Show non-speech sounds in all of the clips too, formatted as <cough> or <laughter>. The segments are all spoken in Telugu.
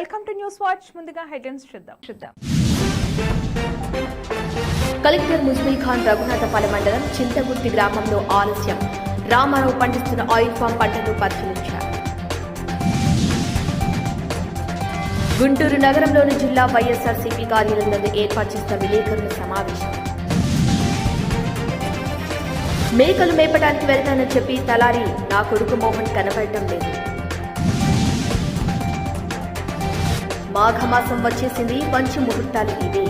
Welcome to news watch. ముందుగా హెడ్లైన్స్ చూద్దాం. చూద్దాం. కలెక్టర్ ముస్మిల్ ఖాన్ రఘునాథపాల మండలం చింతగుర్తి గ్రామంలో ఆలస్యం. రామారావు పండిస్తున్న ఆయిల్ ఫామ్ పంటను పరిశీలించారు. గుంటూరు నగరంలోని జిల్లా వైఎస్ఆర్సీపీ కార్యాలయం నందు ఏర్పాటు చేసిన విలేకరుల సమావేశం. మేకలు మేపడానికి వెళ్తానని చెప్పి తలారి నా కొడుకు మోహన్ కనబడటం లేదు. మాఘమాసం వచ్చేసింది. మంచి ముహూర్తాలు ఇవే.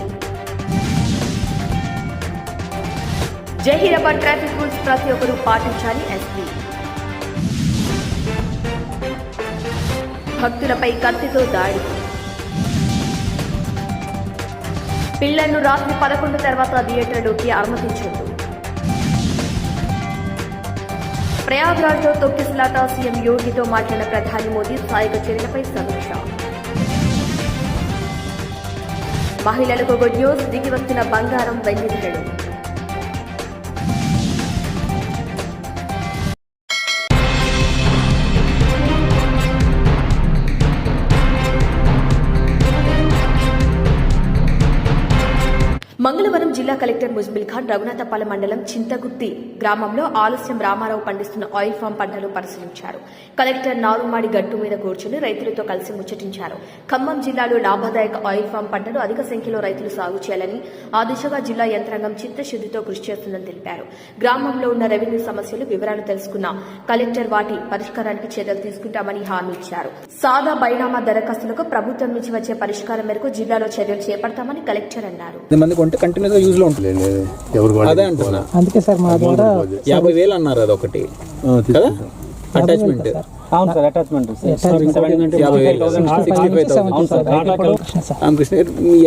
జహీరాబాద్ ట్రాఫిక్ రూల్స్ ప్రతి ఒక్కరూ పాటించాలి ఎస్పీ. భక్తులపై కత్తితో దాడి. పిల్లలను రాత్రి పదకొండు తర్వాత థియేటర్లోకి అనుమతించొద్దు ప్రయాగ్రాజ్లో తొక్కిసలాట సీఎం యోగితో మాట్లాడిన ప్రధాని మోదీ సాయుధ చర్యలపై సమీక్ష. మహిళలకు గుడ్ న్యూస్ దిగి వస్తున్న బంగారం వెండి ధరలు జిల్లా కలెక్టర్ ముజ్బిల్ ఖాన్ రఘునాథపాలెం మండలం చింతగుత్తి గ్రామంలో ఆలస్యం రామారావు పండిస్తున్న ఆయిల్ ఫామ్ పంటలు పరిశీలించారు. కలెక్టర్ నారుమాడి గట్టు మీద కూర్చుని రైతులతో కలిసి ముచ్చటించారు. ఖమ్మం జిల్లాలో లాభదాయక ఆయిల్ ఫామ్ పంటలు అధిక సంఖ్యలో రైతులు సాగు చేయాలని ఆ దిశగా జిల్లా యంత్రాంగం చిత్తశుద్దితో కృషి చేస్తుందని తెలిపారు. గ్రామంలో ఉన్న రెవెన్యూ సమస్యలు వివరాలు తెలుసుకున్న కలెక్టర్ వాటి పరిష్కారానికి చర్యలు తీసుకుంటామని హామీ ఇచ్చారు. సాదా బైనామా దరఖాస్తులకు ప్రభుత్వం నుంచి వచ్చే పరిష్కారం మేరకు జిల్లాలో చర్యలు చేపడతామని కలెక్టర్ అన్నారు. పది మంది కొంటే కంటిన్యూస్గా యూజ్లో. ఉంటుంది ఎవరు అదే అంటున్నా. అందుకే సార్ మా ద్వారా యాభై వేలు అన్నారు అది ఒకటి కదా? అటాచ్మెంట్ అవును సార్ అటాచ్మెంట్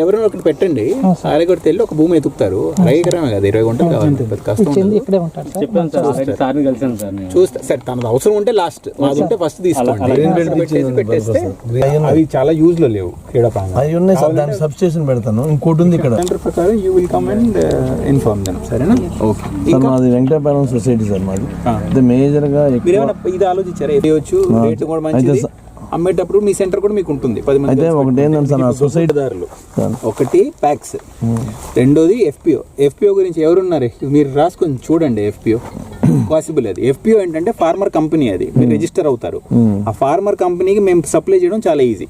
ఎవరైనా ఒకటి పెట్టండి. ఆరేగొడితే వెళ్ళి ఒక భూమి ఎతుకుతారు రైకరమే కదా ఇరవై గుంటలు కావాలి. కష్టం. ఇక్కడే సార్. చెప్పాను సార్ ఆల్రెడీ సార్ని కలిసాను సార్ నేను. చూస్తే. సరే తనది అవసరం ఉంటే లాస్ట్ మాది ఉంటే ఫస్ట్ తీసుకోండి. అవి చాలా యూజ్లో లేవు క్రీడా ప్రాంగణం అవి ఉన్నాయి సార్ దానికి సబ్స్టేషన్ పెడతాను. ఇంకోటి ఉంది ఇక్కడ. సెంటర్ ప్రకారం you will come and inform them సరేనా? ఓకే సార్ మాది వెంకటపాలెం సొసైటీ సార్ మాది. మేజర్గా ఇది ఆలోచించారా? వేయచ్చు రేట్ కూడా మంచిది. అమ్మేటప్పుడు మీ సెంటర్ కూడా మీకు ఉంటుంది పది మంది అయితే ఒకటి ఏంటంటే సార్ నా సొసైటీ దారులు ఒకటి ప్యాక్స్. రెండోది ఎఫ్పిఓ. ఎఫ్పిఓ గురించి ఎవరున్నారు? మీరు రాసుకొని చూడండి ఎఫ్పిఓ. పాసిబుల్ అది. ఎఫ్పిఓ ఏంటంటే ఫార్మర్ కంపెనీ అది. మీరు రిజిస్టర్ అవుతారు. ఆ ఫార్మర్ కంపెనీకి మేము సప్లై చేయడం చాలా ఈజీ.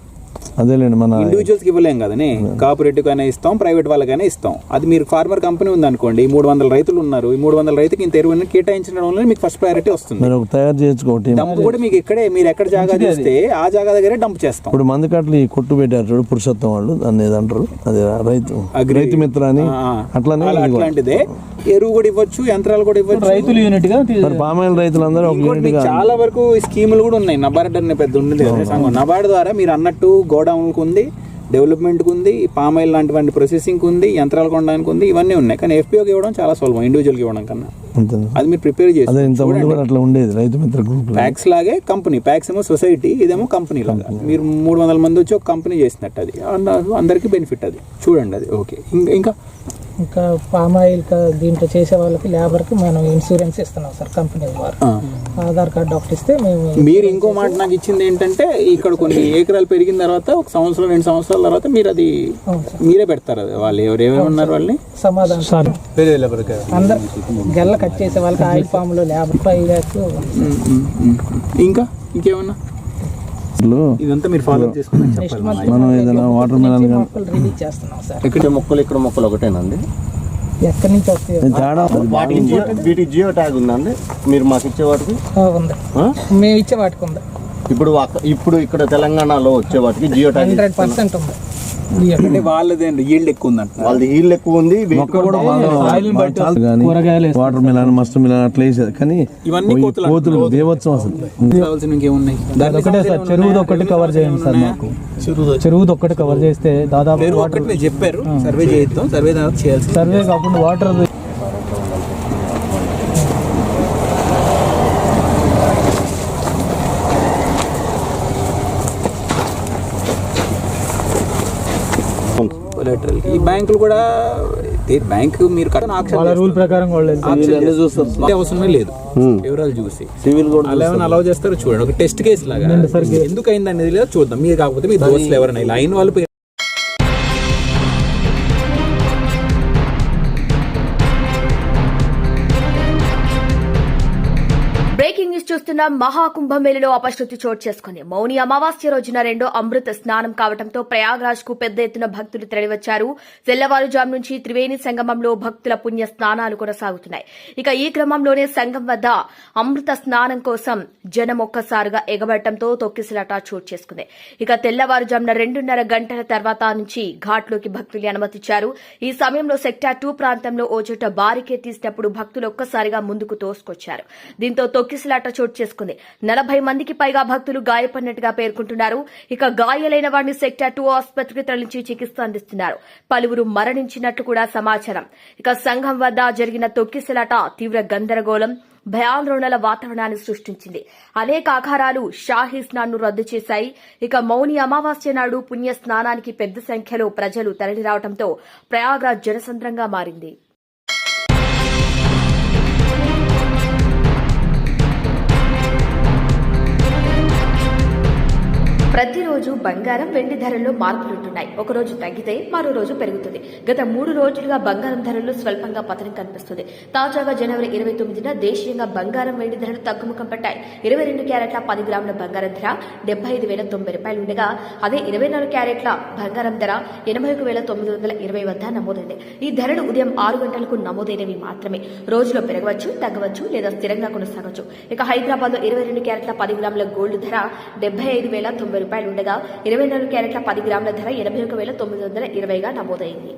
అదేలేండి మన ఇండివిజువల్స్కి ఇవ్వలేం కదనే? కోఆపరేటివ్ అయినా ఇస్తాం ప్రైవేట్ వాళ్ళకైనా ఇస్తాం. అది మీరు ఫార్మర్ కంపెనీ ఉందనుకోండి ఈ మూడు వందల రైతులు ఉన్నారు ఈ మూడు వందల రైతుకి ఇంత ఎరువుని కేటాయించడం వల్ల మీకు ఫస్ట్ ప్రయారిటీ వస్తుంది. మీరు తయారు చేసుకోవటి డంప్ కూడా మీకు ఇక్కడే మీరు ఎక్కడ జాగా చూస్తే ఆ జాగా దగ్గరే డంప్ చేస్తాం. ఇప్పుడు మంది కట్టలు ఈ కొట్టు పెట్టారు చూడు పురుషోత్తం వాళ్ళు దాన్ని ఏదో అంటారు అది రైతు అగ్రి- రైతు మిత్ర అని. అట్లానే. అట్లాంటిదే. ఎరువు కూడా ఇవ్వచ్చు యంత్రాలు కూడా ఇవ్వచ్చు. రైతులు యూనిట్గా పామాయిల్ రైతులందరూ చాలా వరకు స్కీములు కూడా ఉన్నాయి. నబార్డ్ అనే పెద్ద ఉంది కదా సంఘం. నబార్డ్ ద్వారా మీరు అన్నట్టు గోడౌన్లకు ఉంది డెవలప్మెంట్కి ఉంది పామాయిల్ లాంటివంటి ప్రాసెసింగ్ ఉంది యంత్రాలు కొనడానికి ఉంది ఇవన్నీ ఉన్నాయి. కానీ ఎఫ్పిఓకి ఇవ్వడం చాలా సులభం ఇండివిజువల్కి ఇవ్వడం కన్నా. అది మీరు ప్రిపేర్ చేసి అట్లా ఉండేది రైతు మిత్ర గ్రూప్లో. ప్యాక్స్ లాగే కంపెనీ ప్యాక్స్ ఏమో సొసైటీ ఇదేమో కంపెనీ లాగా. మీరు మూడు వందల మంది వచ్చి ఒక కంపెనీ చేసినట్టు అది. అంద- అందరికీ బెనిఫిట్ అది. చూడండి అది. ఓకే ఇంకా ఇంకా పామ్ ఆయిల్ దీంట్లో చేసే వాళ్ళకి లేబర్కి మనం ఇన్సూరెన్స్ ఇస్తున్నాం సార్ కంపెనీ ద్వారా. ఆధార్ కార్డు ఒకటి ఇస్తే మేము మీరు ఇంకో మాట నాకు ఇచ్చింది ఏంటంటే ఇక్కడ కొన్ని ఏకరాలు పెరిగిన తర్వాత ఒక సంవత్సరం రెండు సంవత్సరాల తర్వాత మీరు అది మీరే పెడతారు అది వాళ్ళు ఎవరు ఏమేమి ఉన్నారు వాళ్ళని? సమాధానం సార్. అందరు గెల్ల కట్ చేసే వాళ్ళకి ఆయిల్ <laughs> పామ్లో లేబర్ ఫైవ్ ల్యాక్స్ ఇంకా ఇంకేమన్నా? ఇదంతా మీరు ఫాలో మనం ఏదైనా వాటర్ మిలన్ మొక్కలు రిలీజ్ చేస్తున్నాం సార్? ఇక్కడ మొక్కలు ఇక్కడ మొక్కలు ఒకటేనండి ఎక్కడి నుంచి వస్తాయి? తేడా వాటికి జియో ట్యాగ్ ఉందండి మీరు మాకు ఇచ్చే వాటికి? ఆ, ఉంది. ఆ? మేము ఇచ్చే వాటికి ఉంది. ఇప్పుడు ఇప్పుడు ఇక్కడ తెలంగాణలో వచ్చే వాటికి జియో ట్యాగ్ హండ్రెడ్ పర్సెంట్ ఉంది. అంటే ఈల్డ్ ఎక్కువ ఉందంట వాళ్ళది హీల్ ఎక్కువ ఉంది మొక్క కూడా కానీ వాటర్ మిలన్ మస్ట్ మిలన్ అట్లా వేసేది. కానీ ఇవన్నీ కోతులు కోతులు దేవత్సం అసలు. ఇంకేమున్నాయి దాని ఒకటే సార్ చెరువుది ఒక్కటి కవర్ చేయండి సార్ మాకు. చెరువుది ఒక్కటి కవర్ చేస్తే దాదాపు ఒకటి చెప్పారు. సర్వే చేయిద్దాం. సర్వే చేయాల్సి సర్వే కాకుండా వాటర్ కొలాటరల్ ఈ బ్యాంకులు కూడా బ్యాంక్ మీరు రూల్ ప్రకారం అవసరమే లేదు. వివరాలు చూసి. సివిల్ కూడా అలా చేస్తారో. చూడండి. ఒక టెస్ట్ కేసు లాగా ఎందుకు అయింది అనేది లేదా చూద్దాం. మీరు కాకపోతే మీ దోస్తులు ఎవరైనా ఇలా అయిన వాళ్ళు చూస్తున్న మహాకుంభమేళలో అపశృతి చోటు చేసుకుంది. మౌని అమావాస్య రోజున రెండో అమృత స్నానం కావడంతో ప్రయాగ్రాజ్కు పెద్ద ఎత్తున భక్తులు తరలివచ్చారు. తెల్లవారుజాము నుంచి త్రివేణి సంగమంలో భక్తుల పుణ్య స్నానాలు కొనసాగుతున్నాయి. ఇక ఈ క్రమంలోనే సంఘం వద్ద అమృత స్నానం కోసం జనం ఒక్కసారిగా ఎగబడటంతో తొక్కిసలాట చోటు చేసుకుంది. ఇక తెల్లవారుజామున రెండున్నర గంటల తర్వాత నుంచి ఘాట్లోకి భక్తుల్ని అనుమతించారు ఈ సమయంలో సెక్టార్ టూ ప్రాంతంలో ఓ చోట బారికేడ్ తీసినప్పుడు భక్తులు ఒక్కసారిగా ముందుకు తోసుకొచ్చారు. దీంతో తొక్కిసలాట చోటు చేసుకుంది. నలభై మందికి పైగా భక్తులు గాయపడినట్టుగా పేర్కొంటున్నారు. ఇక గాయాలైన వారిని సెక్టార్ టూ ఆసుపత్రికి తరలించి చికిత్స అందిస్తున్నారు. పలువురు మరణించినట్లు కూడా సమాచారం. ఇక సంఘం వద్ద జరిగిన తొక్కిసలాట తీవ్ర గందరగోళం భయాందోళనల వాతావరణాన్ని సృష్టించింది. అనేక ఆకారాలు షాహీ స్నాన్ను రద్దు చేశాయి. ఇక మౌని అమావాస్య నాడు పుణ్య స్నానానికి పెద్ద సంఖ్యలో ప్రజలు తరలిరావడంతో ప్రయాగ్రాజ్ జనసంద్రంగా మారింది. ప్రతి రోజు బంగారం వెండి ధరల్లో మార్పులుంటున్నాయి ఒక రోజు తగ్గితే మరో రోజు పెరుగుతుంది. గత మూడు రోజులుగా బంగారం ధరల్లో స్వల్పంగా పతనం కనిపిస్తుంది. తాజాగా జనవరి ఇరవై తొమ్మిదిన దేశీయంగా బంగారం వెండి ధరలు తగ్గుముఖం పట్టాయి. ఇరవై రెండు క్యారెట్ల పది గ్రాముల బంగారం ధర డెబ్బై ఐదు వేల తొంభై రూపాయలు ఉండగా అదే ఇరవై నాలుగు క్యారెట్ల బంగారం ధర ఎనభై ఒక వేల తొమ్మిది వందల ఇరవై వద్ద నమోదైంది. ఈ ధరలు ఉదయం ఆరు గంటలకు నమోదైనవి మాత్రమే. రోజులో పెరగవచ్చు తగ్గవచ్చు లేదా స్థిరంగా కొనసాగవచ్చు ఇక హైదరాబాద్లో ఇరవై రెండు క్యారెట్ల పది గ్రాముల గోల్డ్ ధర డెబ్బై ఐదు వేల తొంభై రూపాయలు ఉండగా ఇరవై నాలుగు క్యారెట్ల పది గ్రాముల ధర ఎనభై ఒక వేల తొమ్మిది వందల ఇరవైగా నమోదైంది.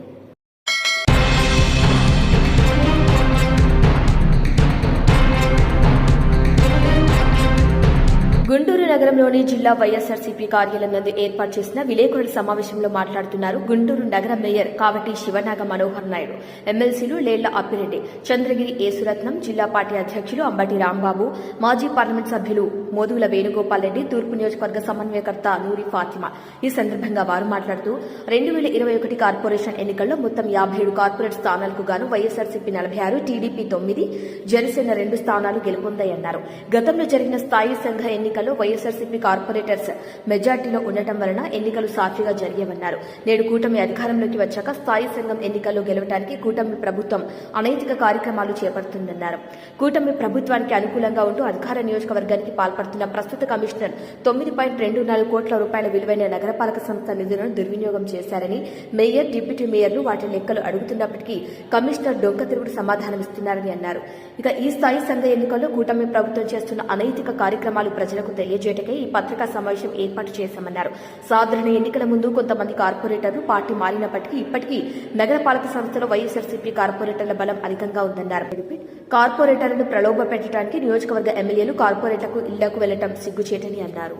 నగరంలోని జిల్లా వైఎస్ఆర్సీపీ కార్యాలయం నందు ఏర్పాటు చేసిన విలేకరుల సమావేశంలో మాట్లాడుతున్నారు గుంటూరు నగర మేయర్ కావటి శివనాగ మనోహర్ నాయుడు. ఎమ్మెల్సీలు లేళ్ళ అప్పిరెడ్డి చంద్రగిరి ఏసురత్నం జిల్లా పార్టీ అధ్యక్షులు అంబటి రాంబాబు మాజీ పార్లమెంట్ సభ్యులు మోదుగుల వేణుగోపాల్ రెడ్డి తూర్పు నియోజకవర్గ సమన్వయకర్త నూరి ఫాతిమా. ఈ సందర్భంగా వారు మాట్లాడుతూ రెండు వేల ఇరవై ఒకటి కార్పొరేషన్ ఎన్నికల్లో మొత్తం యాభై ఏడు కార్పొరేట్ స్థానాలకు గాను వైఎస్ఆర్సీపీ నలభై ఆరు టీడీపీ తొమ్మిది జనసేన రెండు స్థానాలు గెలుపొందాయన్నారు. గతంలో జరిగిన స్థాయి సంఘ ఎన్నికల్లో వైఎస్ఆర్సీపీ కార్పొరేటర్స్ మెజార్టీలో ఉండటం వలన ఎన్నికలు సాఫీగా జరిగేవన్నారు నేడు కూటమి అధికారంలోకి వచ్చాక స్థాయి సంఘం ఎన్నికల్లో గెలవడానికి కూటమి ప్రభుత్వం అనైతిక కార్యక్రమాలు చేపడుతుందన్నారు. కూటమి ప్రభుత్వానికి అనుకూలంగా ఉంటూ అధికార నియోజకవర్గానికి పాల్పడుతున్న ప్రస్తుత కమిషనర్ తొమ్మిది పాయింట్ రెండు నాలుగు కోట్ల రూపాయల విలువైన నగరపాలక సంస్థ నిధులను దుర్వినియోగం చేశారని మేయర్ డిప్యూటీ మేయర్లు వాటి లెక్కలు అడుగుతున్నప్పటికీ కమిషనర్ డొంక తిరుగుడు సమాధానమిస్తున్నారని అన్నారు. ఇక ఈ స్థాయి సంఘ ఎన్నికల్లో కూటమి ప్రభుత్వం చేస్తున్న అనైతిక కార్యక్రమాలు ప్రజలకు తెలియజేయటకే ఈ పత్రికా సమావేశం ఏర్పాటు చేశామన్నారు. సాధారణ ఎన్నికల ముందు కొంతమంది కార్పొరేటర్లు పార్టీ మారినప్పటికీ ఇప్పటికీ నగరపాలక సంస్థలో వైఎస్ఆర్సీపీ కార్పొరేటర్ల బలం అధికంగా ఉందన్నారు. కార్పొరేటర్లను ప్రలోభ పెట్టడానికి నియోజకవర్గ ఎమ్మెల్యేలు కార్పొరేటర్లకు ఇళ్ళకు వెళ్ళడం సిగ్గుచేటని అన్నారు.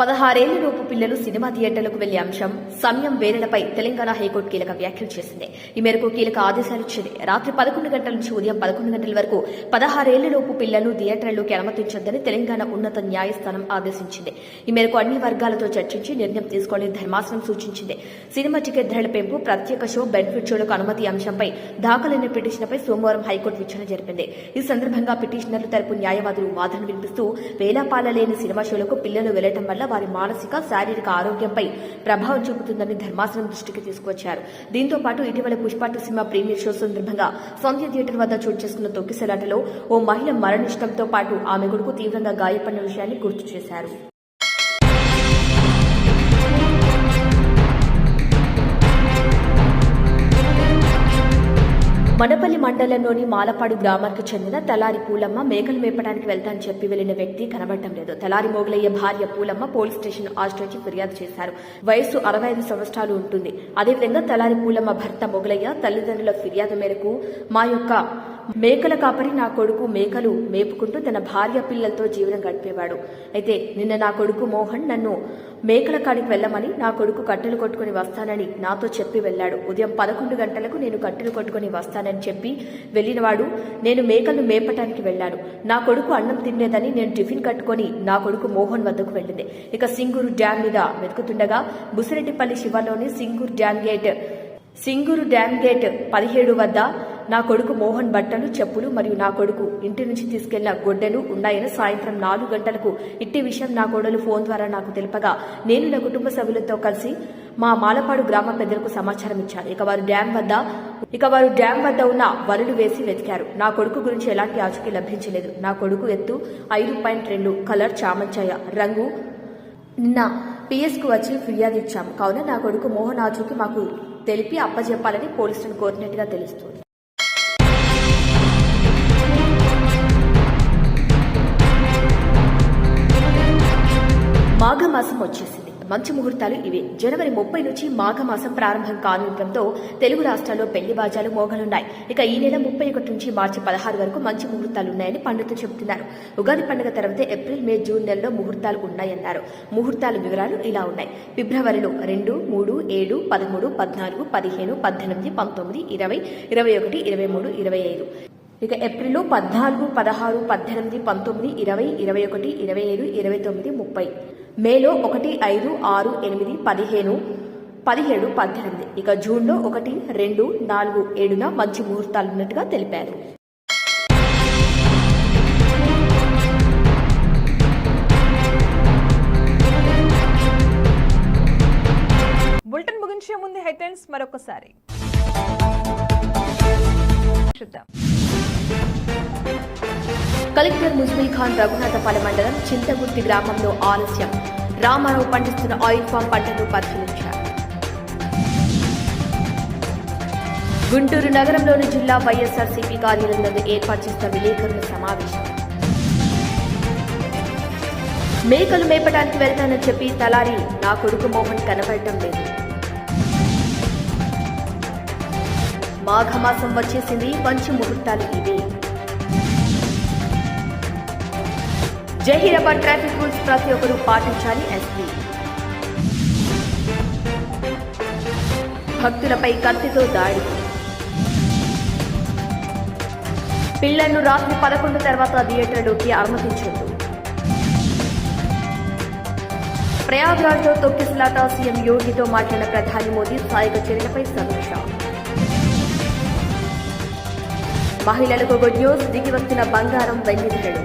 పదహారేళ్ళలోపు పిల్లలు సినిమా థియేటర్లకు వెళ్ళే అంశం సమయం వేళలపై తెలంగాణ హైకోర్టు కీలక వ్యాఖ్యలు చేసింది. ఈ మేరకు కీలక ఆదేశాలు ఇచ్చింది. రాత్రి పదకొండు గంటల నుంచి ఉదయం పదకొండు గంటల వరకు పదహారేళ్ళలోపు పిల్లలు థియేటర్లోకి అనుమతించొద్దని తెలంగాణ ఉన్నత న్యాయస్థానం ఆదేశించింది. ఈ మేరకు అన్ని వర్గాలతో చర్చించి నిర్ణయం తీసుకోవాలని ధర్మాసనం సూచించింది. సినిమా టికెట్ ధరల పెంపు ప్రత్యేక షో బెనిఫిట్ షోలకు అనుమతి అంశంపై దాఖలైన పిటిషన్పై సోమవారం హైకోర్టు విచారణ జరిపింది. ఈ సందర్భంగా పిటిషనర్లు తరపు న్యాయవాదులు వాదన వినిపిస్తూ వేలాపాల లేని సినిమా షోలకు పిల్లలు వెళ్ళడం వల్ల వారి మానసిక శారీరక ఆరోగ్యంపై ప్రభావం చూపుతుందని ధర్మాసనం దృష్టికి తీసుకువచ్చారు. దీంతో పాటు ఇటీవల పుష్ప సినిమా ప్రీమియర్ షో సందర్భంగా సంధ్య థియేటర్ వద్ద చోటు చేసుకున్న తొక్కిసలాటలో ఓ మహిళ మరణించడంతో పాటు ఆమె కొడుకు తీవ్రంగా గాయపడిన విషయాన్ని గుర్తు చేశారు. మనపల్లి మండలంలోని మాలపాడు గ్రామానికి చెందిన తలారి పూలమ్మ మేకలు మేపడానికి వెళ్తానని చెప్పి వెళ్ళిన వ్యక్తి కనబడటం లేదు. తలారి మోగులయ్య భార్య పూలమ్మ పోలీస్ స్టేషన్ ఆశ్రయించి ఫిర్యాదు చేశారు. వయసు అరవై ఐదు సంవత్సరాలు ఉంటుంది. అదేవిధంగా తలారి పూలమ్మ భర్త మొగలయ్య తల్లిదండ్రుల ఫిర్యాదు మేరకు మా యొక్క మేకల కాపరి నా కొడుకు మేకలు మేపుకుంటూ తన భార్య పిల్లలతో జీవనం గడిపేవాడు. అయితే నిన్న నా కొడుకు మోహన్ నన్ను మేకల కాడికి వెళ్ళమని నా కొడుకు కట్టెలు కొట్టుకుని వస్తానని నాతో చెప్పి వెళ్ళాడు. ఉదయం పదకొండు గంటలకు నేను కట్టెలు కొట్టుకుని వస్తానని చెప్పి వెళ్ళినవాడు నేను మేకలను మేపటానికి వెళ్ళాను. నా కొడుకు అన్నం తినేదని నేను టిఫిన్ కట్టుకొని నా కొడుకు మోహన్ వద్దకు వెళ్ళింది. ఇక సింగూరు డ్యాం మీద వెతుకుతుండగా Busireddipalli శివలోని Singur dam gate Singur dam gate పదిహేడు వద్ద నా కొడుకు మోహన్ బట్టలు చెప్పులు మరియు నా కొడుకు ఇంటి నుంచి తీసుకెళ్ళిన గొడ్డలు ఉన్నాయని సాయంత్రం నాలుగు గంటలకు ఇట్టి విషయం నా కోడలు ఫోన్ ద్వారా నాకు తెలుపగా నేను నా కుటుంబ సభ్యులతో కలిసి మా మాలపాడు గ్రామ పెద్దలకు సమాచారం ఇచ్చాను. ఇక వారు డ్యాం వద్ద ఇక వారు డ్యాం వద్ద ఉన్న వరలు వేసి వెతికారు. నా కొడుకు గురించి ఎలాంటి ఆచూకీ లభించలేదు. నా కొడుకు ఎత్తు ఐదు పాయింట్ రెండు కలర్ చామంచాయ రంగు నిన్న పిఎస్కు వచ్చి ఫిర్యాదు ఇచ్చాము. కావున నా కొడుకు మోహన్ ఆచూకి మాకు తెలిపి అప్పజెప్పాలని పోలీసులను కోరినట్టుగా తెలుస్తుంది. మాఘమాసం వచ్చేసింది. మంచి ముహూర్తాలు ఇవే. జనవరి ముప్పై నుంచి మాఘమాసం ప్రారంభం కానుండటంతో తెలుగు రాష్ట్రాల్లో పెళ్ళి బాజాలు మోగలున్నాయి ఇక ఈ నెల ముప్పై ఒకటి నుంచి మార్చి పదహారు వరకు మంచి ముహూర్తాలు ఉన్నాయని పండితులు చెబుతున్నారు. ఉగాది పండుగ తర్వాత ఏప్రిల్ మే జూన్ నెలలో ముహూర్తాలు ఉన్నాయన్నారు. ముహూర్తాల వివరాలు ఇలా ఉన్నాయి. ఫిబ్రవరిలో రెండు మూడు ఏడు పదమూడు పద్నాలుగు పదిహేను పద్దెనిమిది పంతొమ్మిది ఇరవై ఇరవై ఒకటి ఇరవై మూడు ఇరవై ఐదు. ఇక ఏప్రిల్లో పద్నాలుగు పదహారు పద్దెనిమిది పంతొమ్మిది ఇరవై ఇరవై ఒకటి ఇరవై ఏడు ఇరవై తొమ్మిది ముప్పై. మేలో ఒకటి ఐదు ఆరు ఎనిమిది పదిహేను పదిహేడు పద్దెనిమిది. ఇక జూన్లో ఒకటి రెండు నాలుగు ఏడున మంచి ముహూర్తాలు ఉన్నట్టుగా తెలిపారు. బులెటిన్ ముగించే ముందు హెడ్లైన్స్ మరొకసారి. చూద్దాం. కలెక్టర్ ముస్మిల్ ఖాన్ రఘునాథపాలెం మండలం చింతగుర్తి గ్రామంలో ఆలస్యం. రామారావు పండిస్తున్న ఆయిల్ ఫామ్ పంటను పరిశీలించారు. గుంటూరు నగరంలోని జిల్లా వైఎస్ఆర్సీపీ కార్యాలయంలో ఏర్పాటు చేసిన విలేకరుల సమావేశం. మేకలు మేపడానికి వెళ్తానని చెప్పి తలారి నా కొడుకు మోహన్ కనబడటం లేదు. మాఘమాసం వచ్చేసింది మంచి ముహూర్తాలు ఇవి. జహీరాబాద్ ట్రాఫిక్ రూల్స్ ప్రతి ఒక్కరూ పాటించాలి ఎస్పీ భక్తులపై కత్తితో దాడి. పిల్లలను రాత్రి పదకొండు తర్వాత థియేటర్లోకి అనుమతించొద్దు ప్రయాగ్రాజ్లో తొక్కిసలాట సీఎం యోగితో మాట్లాడిన ప్రధాని మోదీ స్థాయిక చర్యలపై సమీక్ష. మహిళలకు గుడ్ న్యూస్ దిగి వస్తున్న బంగారం వెండి ధరలు.